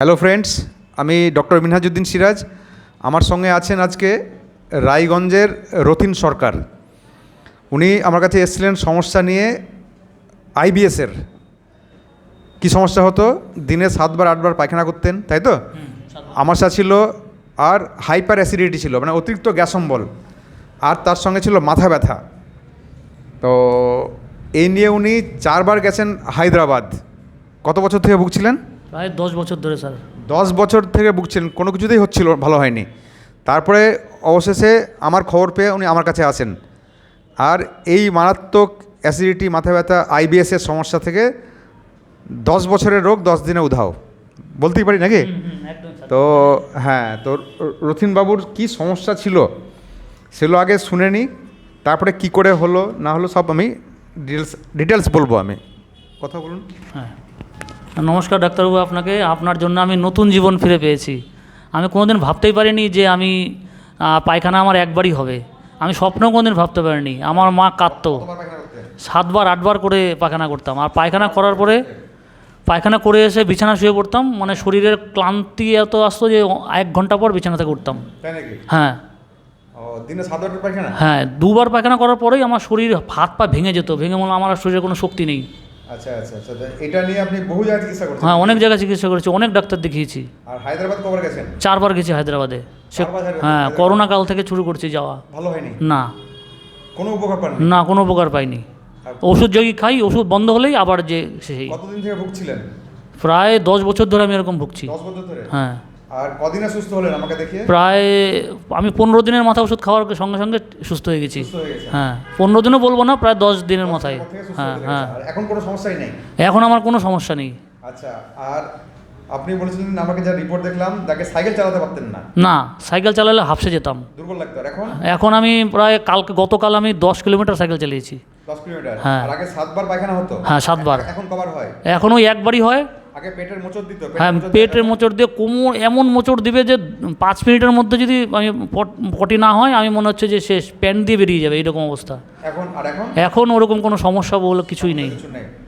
Hello friends আমি doctor Minhajuddin Siraj. আমার সঙ্গে আছেন আজকে রায়গঞ্জের রতিন সরকার। উনি আমার কাছে এসেছিলেন সমস্যা নিয়ে আইবিএসের কি সমস্যা হতো? দিনে সাতবার, আটবার পায়খানা করতেন, তাই তো? আমার সাথে ছিল আর হাইপার অ্যাসিডিটি ছিল মানে অতিরিক্ত গ্যাস অম্বল। আর তার সঙ্গে ছিল মাথা ব্যথা। তো এই নিয়ে উনি চারবার গেছেন হায়দ্রাবাদ। কত বছর থেকে ভুগছিলেন? প্রায় দশ বছর ধরে স্যার। দশ বছর থেকে ভুগছিলেন কোনো কিছুতেই হচ্ছিল ভালো হয়নি। তারপরে অবশেষে আমার খবর পেয়ে উনি আমার কাছে আসেন। আর এই মারাত্মক অ্যাসিডিটি মাথা ব্যথা আইবিএসের সমস্যা থেকে দশ বছরের রোগ দশ দিনে উধাও। বলতেই পারি নাকি? তো হ্যাঁ তো রথিনবাবুর কি সমস্যা ছিল সেগুলো আগে শুনে নিই তারপরে কি করে হলো না হলো সব আমি ডিটেলস ডিটেলস বলব আমি। কথা বলুন। হ্যাঁ। নমস্কার ডাক্তারবাবু আপনাকে। আপনার জন্য আমি নতুন জীবন ফিরে পেয়েছি। আমি কোনোদিন ভাবতেই পারিনি যে আমি পায়খানা আমার একবারই হবে। আমি স্বপ্নেও কোনোদিন ভাবতে পারিনি। আমার মা কাঁদতো। সাতবার আটবার করে পায়খানা করতাম। আর পায়খানা করার পরে পায়খানা করে এসে বিছানা শুয়ে পড়তাম। মানে শরীরের ক্লান্তি এত আসতো যে এক ঘণ্টা পর বিছানাতে নাকি? হ্যাঁ। হ্যাঁ দুবার পায়খানা করার পরেই আমার শরীর হাত পা ভেঙে যেত। ভেঙে মনে আমার শরীরে কোনো শক্তি নেই। আচ্ছা আচ্ছা আচ্ছা। এটা নিয়ে আপনি বহু জায়গায় চিকিৎসা করছেন। হ্যাঁ অনেক জায়গায় চিকিৎসা করেছি অনেক ডাক্তার দেখিয়েছি। আর হায়দ্রাবাদ কবার গেছেন? চারবার গেছি হায়দ্রাবাদে। হ্যাঁ করোনা কাল থেকে শুরু করছি যাওয়া। ভালো হয়নি? না। কোনো উপকার পাননি? না কোনো উপকার পাইনি। ওষুধ যদি খাই ওষুধ বন্ধ হলেই আবার যে সেই কতদিন থেকে ভুগছিলেন? প্রায় দশ বছর ধরে আমি এরকম ভুগছি। দশ বছর ধরে? হ্যাঁ। আর কদিনে সুস্থ হলেন? আমাকে দেখিয়ে? প্রায় আমি পনেরো দিনের মাথায় ওষুধ খাওয়ার সঙ্গে সঙ্গে সুস্থ হয়ে গেছি। হয়ে পনেরো দিনও বলব না প্রায় দশ দিনের মাথায়। হ্যাঁ হ্যাঁ এখন কোনো সমস্যাই নেই? এখন আমার কোনো সমস্যা নেই। আচ্ছা আর আপনি বলেছিলেন আমাকে যা রিপোর্ট দেখলাম তাকে সাইকেল চালাতে পারতেন না। না সাইকেল চালালে হাফসে যেতাম। দুর্বল লাগতো। এখন? এখন আমি প্রায় কালকে গতকাল আমি দশ কিলোমিটার সাইকেল চালিয়েছি। দশ কিলোমিটার? হ্যাঁ। আগে সাতবার পায়খানা হতো? হ্যাঁ, সাতবার। এখন কবার হয়? এখন ওই একবারই হয়। আগে পেটের মোচড় দিত হ্যাঁ পেটের মোচড় দিয়ে কোমর এমন মোচড় দিবে যে পাঁচ মিনিটের মধ্যে যদি আমি পট- না হয় আমি মনে হচ্ছে যে শেষ প্যান্ট দিয়ে বেরিয়ে যাবে এরকম অবস্থা। এখন আর এখন? এখন ওরকম কোনো সমস্যা বলে কিছুই নেই।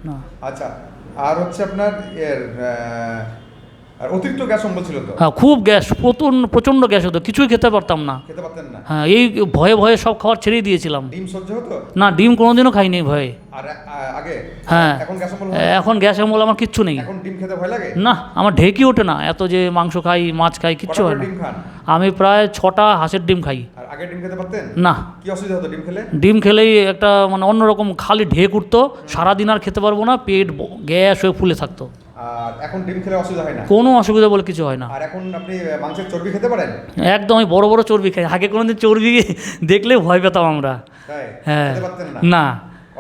না। আচ্ছা আর হচ্ছে আপনার আর অতিরিক্ত গ্যাস অম্বল ছিল তো? হ্যাঁ খুব গ্যাস প্রচণ্ড প্রচণ্ড গ্যাস হতো কিছুই খেতে পারতাম না। খেতে পারতেন না। হ্যাঁ এই ভয়ে ভয়ে সব খাবার ছেড়েই দিয়েছিলাম। ডিম সহ্য হতো? না ডিম কোনোদিনও খাইনি ভয়ে। আর আগে? হ্যাঁ এখন গ্যাস অম্বল এখন গ্যাস অম্বল আমার কিচ্ছু নেই। এখন ডিম খেতে ভয় লাগে? না আমার ঢেকি ওঠে না এত যে মাংস খাই মাছ খাই কিচ্ছু হয় না। আমি প্রায় ছটা হাঁসের ডিম খাই। আর আগে ডিম খেতে পারতেন? না। কি অসুবিধা হতো ডিম খেলে? ডিম খেলেই একটা মানে অন্যরকম খালি ঢেক উঠতো সারাদিন আর খেতে পারব না পেট গ্যাস হয়ে ফুলে থাকতো। আর এখন ডিম খেলে অসুবিধা হয় না। কোনো অসুবিধা বলে কিছু হয় না। আর এখন আপনি মাংসের চর্বি খেতে পারেন? একদম আমি বড় বড় চর্বি খাই। আগে কোনোদিন চর্বি দেখলে ভয় পেতাম আমরা। হ্যাঁ। না?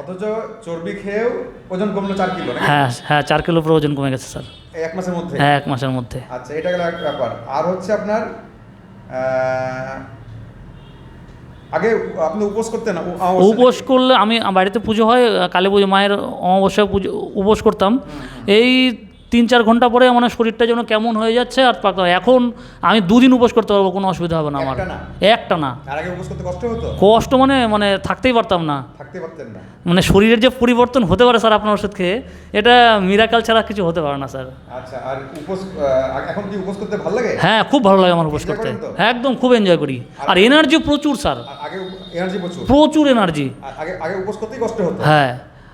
অথচ চর্বি খেয়েও ওজন কমলো চার কিলো হ্যাঁ হ্যাঁ চার কিলো উপরে ওজন কমে গেছে স্যার। এক মাসের মধ্যে? হ্যাঁ এক মাসের মধ্যে। আচ্ছা এটা গেল এক ব্যাপার। আর হচ্ছে আপনার আগে আপনি উপোস করতেন উপোস করলে আমি বাড়িতে পুজো হয় কালী পুজো মায়ের অমাবস্যায় পুজো উপোস করতাম। এই তিন চার ঘণ্টা পরে মানে শরীরটা যেন কেমন হয়ে যাচ্ছে আর পাক- এখন আমি দুদিন উপোস করতে পারব কোনো অসুবিধা হবে না আমার। একটা না? কষ্ট মানে মানে থাকতেই পারতাম না। মানে শরীরের যে পরিবর্তন হতে পারে স্যার আপনার ওষুধ খেয়ে এটা মিরাকাল ছাড়া কিছু হতে পারে না স্যার। আচ্ছা আর উপোস আহ, এখন কি উপোস করতে ভালো লাগে? হ্যাঁ খুব ভালো লাগে আমার উপোস করতে? হ্যাঁ একদম খুব এনজয় করি। আর এনার্জি প্রচুর স্যার। প্রচুর? এনার্জি হ্যাঁ।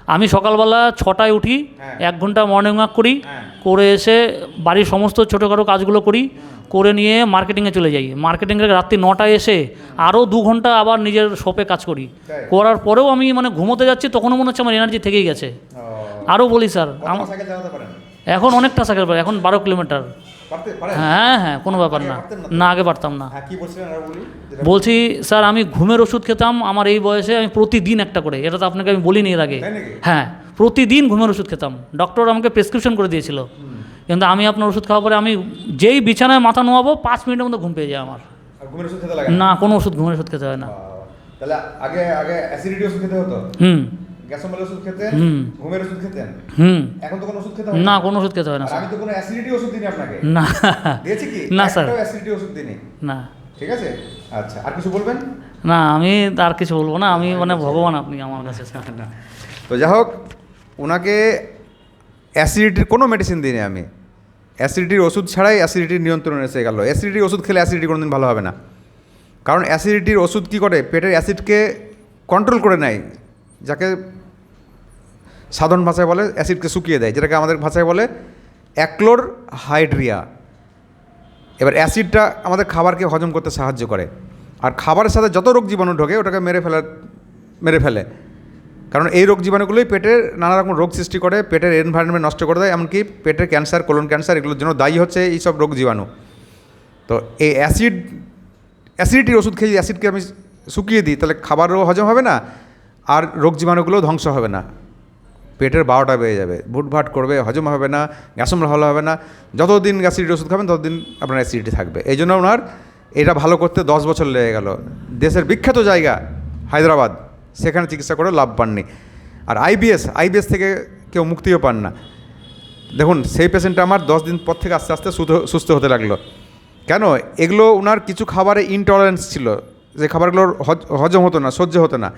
আমি সকালবেলা ছটায় উঠি হ্যাঁ। এক ঘণ্টা মর্নিং ওয়াক করি হ্যাঁ। করে এসে বাড়ির সমস্ত ছোটোখাটো কাজগুলো করি করে নিয়ে মার্কেটিংয়ে চলে যাই। মার্কেটিংয়ে রাত্রি নটায় এসে আরও দু ঘণ্টা আবার নিজের শপে কাজ করি। করার পরেও আমি মানে ঘুমোতে যাচ্ছি তখনও মনে হচ্ছে আমার এনার্জি থেকেই গেছে। আরও বলি স্যার এখন অনেকটা সাইকেল পারে এখন বারো কিলোমিটার। হ্যাঁ হ্যাঁ কোনো ব্যাপার না। না আগে পারতাম না। হ্যাঁ বলছি স্যার আমি ঘুমের ওষুধ খেতাম আমার এই বয়সে আমি প্রতিদিন একটা করে এটা তো আপনাকে আমি বলিনি এর আগে। হ্যাঁ প্রতিদিন ঘুমের ওষুধ খেতাম। ডক্টর আমাকে প্রেসক্রিপশন করে দিয়েছিল। কিন্তু আমি আপনার ওষুধ খাওয়ার পরে আমি যেই বিছানায় মাথা নোয়াবো পাঁচ মিনিটের মধ্যে ঘুম পেয়ে যায় আমার। না? কোনো ওষুধ ঘুমের ওষুধ খেতে হয় না। তাহলে আগে আগে অ্যাসিডিটি ওষুধ খেতে হতো? হুম। গ্যাস ওষুধ খেতেন। ঘুমের ওষুধ খেতেন। হুম। এখন তো কোনো ওষুধ খেতে না কোনো ওষুধ খেতে হয় না স্যার। আমি তো কোনো অ্যাসিডিটি ওষুধ দিইনি আপনাকে। না। দিয়েছি কি? না, স্যার। অ্যাসিডিটি ওষুধ দিইনি। না। ঠিক আছে? আচ্ছা আর কিছু বলবেন? না আমি আর কিছু বলব না আমি মানে ভগবান আপনি আমার কাছে না। তো যাই হোক ওনাকে অ্যাসিডিটির কোনো মেডিসিন দিইনি আমি। অ্যাসিডিটির ওষুধ ছাড়াই অ্যাসিডিটির নিয়ন্ত্রণ এসে গেল। অ্যাসিডিটির ওষুধ খেলে অ্যাসিডিটি কোনোদিন ভালো হবে না। কারণ অ্যাসিডিটির ওষুধ কী করে? পেটের অ্যাসিডকে কন্ট্রোল করে নেয়। যাকে সাধারণ ভাষায় বলে অ্যাসিডকে শুকিয়ে দেয়, যেটাকে আমাদের ভাষায় বলে অ্যাক্লোর হাইড্রিয়া এবার অ্যাসিডটা আমাদের খাবারকে হজম করতে সাহায্য করে। আর খাবারের সাথে যত রোগ জীবাণু ঢোকে, ওটাকে মেরে ফেলার মেরে ফেলে। কারণ এই রোগ জীবাণুগুলোই পেটের নানা রকম রোগ সৃষ্টি করে, পেটের এনভায়রনমেন্ট নষ্ট করে দেয়, এমনকি পেটের ক্যান্সার কোলন ক্যান্সার এগুলোর জন্য দায়ী হচ্ছে এই সব রোগ জীবাণু। তো এই অ্যাসিড, অ্যাসিডিটির ওষুধ খেয়ে অ্যাসিডকে আমি শুকিয়ে দিই, তাহলে খাবারও হজম হবে না, আর রোগ জীবাণুগুলোও ধ্বংস হবে না। পেটের বারোটা বেড়ে যাবে। ভুটভাট করবে, হজম হবে না গ্যাসমলা ভালো হবে না। যতদিন অ্যাসিডিটির ওষুধ খাবেন, ততদিন আপনার অ্যাসিডিটি থাকবে। এই জন্য ওনার এটা ভালো করতে দশ বছর লেগে গেল। দেশের বিখ্যাত জায়গা, হায়দ্রাবাদ, সেখানে চিকিৎসা করে লাভ পাননি। আর আইবিএস আইবিএস থেকে কেউ মুক্তিও পান না। দেখুন, সেই পেশেন্টটা আমার দশ দিন পর থেকে আস্তে আস্তে সুস্থ- হতে লাগল। কেন? এগুলো ওনার কিছু খাবারে ইনটলারেন্স ছিল। যে খাবারগুলোর হজ- হজম হতো না, সহ্য হতো না।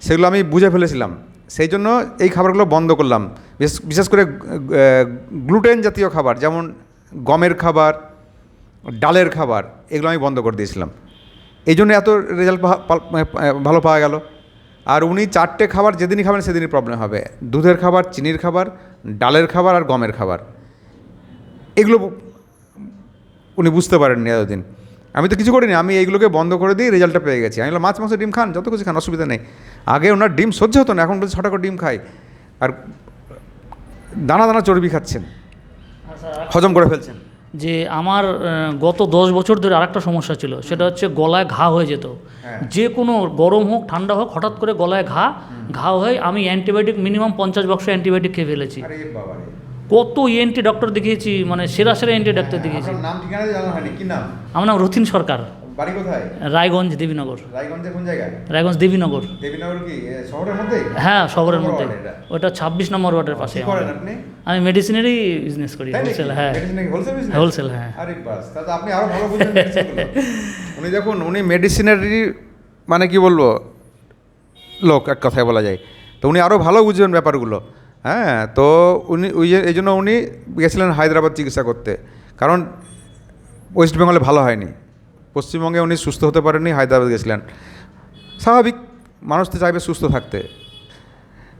সেগুলো আমি বুঝে ফেলেছিলাম। সেই জন্য এই খাবারগুলো বন্ধ করলাম। বিশেষ করে গ্লুটেন জাতীয় খাবার, যেমন গমের খাবার, ডালের খাবার, এগুলো আমি বন্ধ করে দিয়েছিলাম। এই জন্য এত রেজাল্ট ভালো পাওয়া গেল। আর উনি চারটে খাবার যেদিনই খাবেন সেদিনই প্রবলেম হবে। দুধের খাবার, চিনির খাবার, ডালের খাবার আর গমের খাবার। এগুলো উনি বুঝতে পারেননি এতদিন। আমি তো কিছু করিনি, আমি এইগুলোকে বন্ধ করে দিয়ে রেজাল্টটা পেয়ে গেছি। আমি মাছ, মাংস, ডিম খান, যত কিছু খান, অসুবিধা নেই। আগে ওনার ডিম সহ্য হতো না এখন বলছে ছটা করে ডিম খাই। আর দানা দানা চর্বি খাচ্ছেন। হজম করে ফেলছেন। যে আমার গত দশ বছর ধরে আরেকটা সমস্যা ছিল সেটা হচ্ছে গলায় ঘা হয়ে যেত। হ্যাঁ। যে কোনো গরম হোক ঠান্ডা হোক হঠাৎ করে গলায় ঘা ঘা হয়ে আমি অ্যান্টিবায়োটিক মিনিমাম পঞ্চাশ বক্স অ্যান্টিবায়োটিক খেয়ে ফেলেছি। কত ইএনটি ডক্টর দেখিয়েছি মানে সেরা সেরা এনটি ডাক্তার দেখিয়েছি। কি নাম? আমার নাম রথিন সরকার। বাড়ি কোথায়? রায়গঞ্জ দেবীনগর। রায়গঞ্জে কোন জায়গায়? রায়গঞ্জ দেবীনগর। দেবীনগর কি? শহরের মধ্যে? হ্যাঁ শহরের মধ্যে। ওটা ছাব্বিশ নম্বর ওয়ার্ডের পাশে আপনি? আমি মেডিসিনেরই বিজনেস করি হোলসেল হ্যাঁ? হোলসেল হ্যাঁ। আরে বাস তাহলে আপনি আরও ভালো বুঝেন উনি দেখুন উনি মেডিসিনারি মানে কি বলব? লোক এক কথায় বলা যায়। তো উনি আরও ভালো বুঝবেন ব্যাপারগুলো। হ্যাঁ তো উনি ওই এই জন্য উনি গেছিলেন হায়দ্রাবাদ চিকিৎসা করতে। কারণ ওয়েস্ট বেঙ্গলে ভালো হয়নি। পশ্চিমবঙ্গে উনি সুস্থ হতে পারেননি, হায়দ্রাবাদ গেছিলেন। স্বাভাবিক, মানুষ তো চাইবে সুস্থ থাকতে।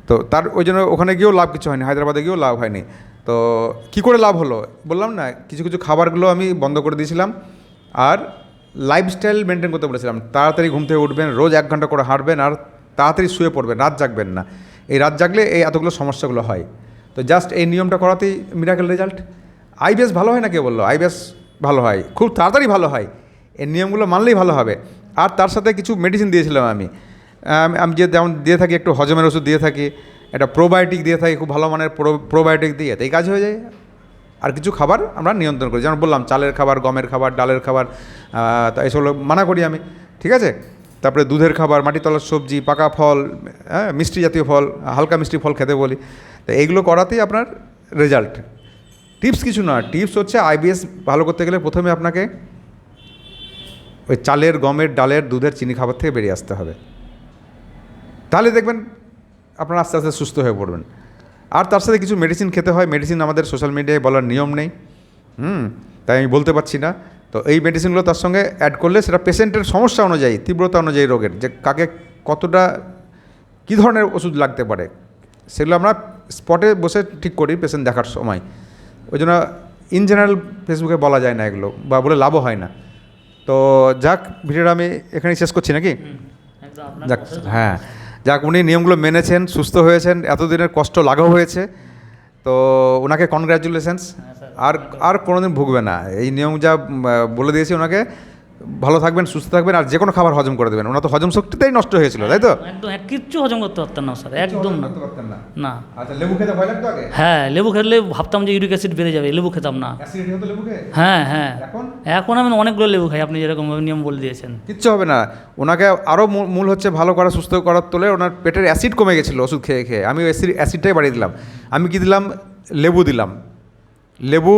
তো তার ওই জন্য ওখানে গিয়েও লাভ কিছু হয়নি, হায়দ্রাবাদে গিয়েও লাভ হয়নি। তো কি করে লাভ হলো? বললাম না, কিছু কিছু খাবারগুলো আমি বন্ধ করে দিয়েছিলাম। আর লাইফস্টাইল মেনটেন করতে বলেছিলাম, তাড়াতাড়ি ঘুম থেকে উঠবেন, রোজ এক ঘণ্টা করে হাঁটবেন, আর তাড়াতাড়ি শুয়ে পড়বেন, রাত জাগবেন না। এই রাত জাগলে এই এতগুলো সমস্যাগুলো হয়। তো জাস্ট এই নিয়মটা করাতেই মিরাকেল রেজাল্ট আইবিএস ভালো হয় না? কে বলল? আইবিএস ভালো হয়। খুব তাড়াতাড়ি ভালো হয়। এই নিয়মগুলো মানলেই ভালো হবে। আর তার সাথে কিছু মেডিসিন দিয়েছিলাম আমি। আমি যে যেমন দিয়ে থাকি, একটু হজমের ওষুধ দিয়ে থাকি, একটা প্রোবায়োটিক দিয়ে থাকি, খুব ভালো মানের প্রো প্রোবায়োটিক দিয়ে এই কাজ হয়ে যায়। আর কিছু খাবার আমরা নিয়ন্ত্রণ করি। যেমন বললাম, চালের খাবার, গমের খাবার, ডালের খাবার তা এসব মানা করি আমি। ঠিক আছে? তারপরে দুধের খাবার মাটিতলার সবজি, পাকা ফল হ্যাঁ মিষ্টি জাতীয় ফল, হালকা মিষ্টি ফল খেতে বলি। তো এইগুলো করাতেই আপনার রেজাল্ট টিপস কিছু না টিপস হচ্ছে আইবিএস ভালো করতে গেলে প্রথমে আপনাকে ওই চালের, গমের, ডালের, দুধের, চিনি খাবার থেকে বেরিয়ে আসতে হবে। তাহলে দেখবেন আপনারা আস্তে আস্তে সুস্থ হয়ে পড়বেন। আর তার সাথে কিছু মেডিসিন খেতে হয়। মেডিসিন আমাদের সোশ্যাল মিডিয়ায় বলার নিয়ম নেই। হুম, তাই আমি বলতে পারছি না। তো এই মেডিসিনগুলো তার সঙ্গে অ্যাড করলে সেটা পেশেন্টের সমস্যা অনুযায়ী, তীব্রতা অনুযায়ী রোগের, যে কাকে কতটা কী ধরনের ওষুধ লাগতে পারে, সেগুলো আমরা স্পটে বসে ঠিক করি পেশেন্ট দেখার সময়। ওই জন্য ইন জেনারেল ফেসবুকে বলা যায় না এগুলো, বা বলে লাভও হয় না। তো যাক ভিডিওটা আমি এখানেই শেষ করছি নাকি? যাক হ্যাঁ। যাক উনি নিয়মগুলো মেনেছেন সুস্থ হয়েছেন এতদিনের কষ্ট লাঘব হয়েছে। তো ওনাকে কনগ্রাচুলেশনস হ্যাঁ, আর আর কোনোদিন ভুগবে না। এই নিয়ম যা বলে দিয়েছি ওনাকে ভালো থাকবেন সুস্থ থাকবেন আর যে কোনো খাবার হজম করে দেবেন। ওনার তো হজম শক্তিটাই নষ্ট হয়েছিল তাই তো? একদম এক কিচ্ছু হজম করতে পারতেন না স্যার একদম না। না? আচ্ছা লেবু খেতে ভয় লাগতো আগে? হ্যাঁ লেবু খেলে ভাবতাম যে ইউরিক অ্যাসিড বেড়ে যাবে লেবু খেতাম না। হ্যাঁ হ্যাঁ। এখন? আমি অনেকগুলো লেবু খাই আপনি যেরকম নিয়ম বলে দিয়েছেন। কিচ্ছু হবে না। ওনাকে আরও মূল হচ্ছে ভালো করা সুস্থ করার তোলে ওনার পেটের অ্যাসিড কমে গেছিল ওষুধ খেয়ে খেয়ে। আমি অ্যাসিড অ্যাসিডটাই বাড়িয়ে দিলাম। আমি কি দিলাম? লেবু দিলাম। লেবু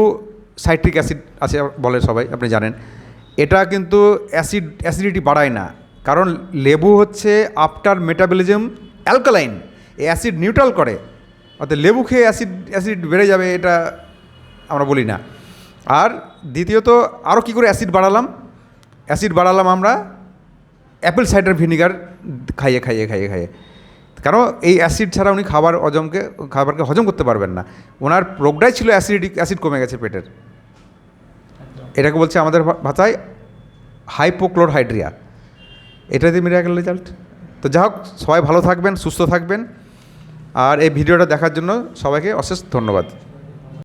সাইট্রিক অ্যাসিড আছে বলে সবাই আপনি জানেন। এটা কিন্তু অ্যাসিড, অ্যাসিডিটি বাড়ায় না। কারণ লেবু হচ্ছে after metabolism alkaline. Acid neutral করে। অর্থাৎ লেবু খেয়ে অ্যাসিড অ্যাসিড বেড়ে যাবে এটা আমরা বলি না। আর দ্বিতীয়ত আরও কী করে অ্যাসিড বাড়ালাম? অ্যাসিড বাড়ালাম আমরা অ্যাপেল সাইডার ভিনিগার খাইয়ে খাইয়ে খাইয়ে খাইয়ে। কারণ এই অ্যাসিড ছাড়া উনি খাবার হজমকে, খাবারকে হজম করতে পারবেন না। ওনার রোগটাই ছিল অ্যাসিডিক, অ্যাসিড কমে গেছে পেটের। এটাকে বলছে আমাদের ভাষায় হাইপোক্লোরহাইড্রিয়া। এটাতে মিরাকেল রেজাল্ট তো যাই হোক, সবাই ভালো থাকবেন, সুস্থ থাকবেন। আর এই ভিডিওটা দেখার জন্য সবাইকে অশেষ ধন্যবাদ।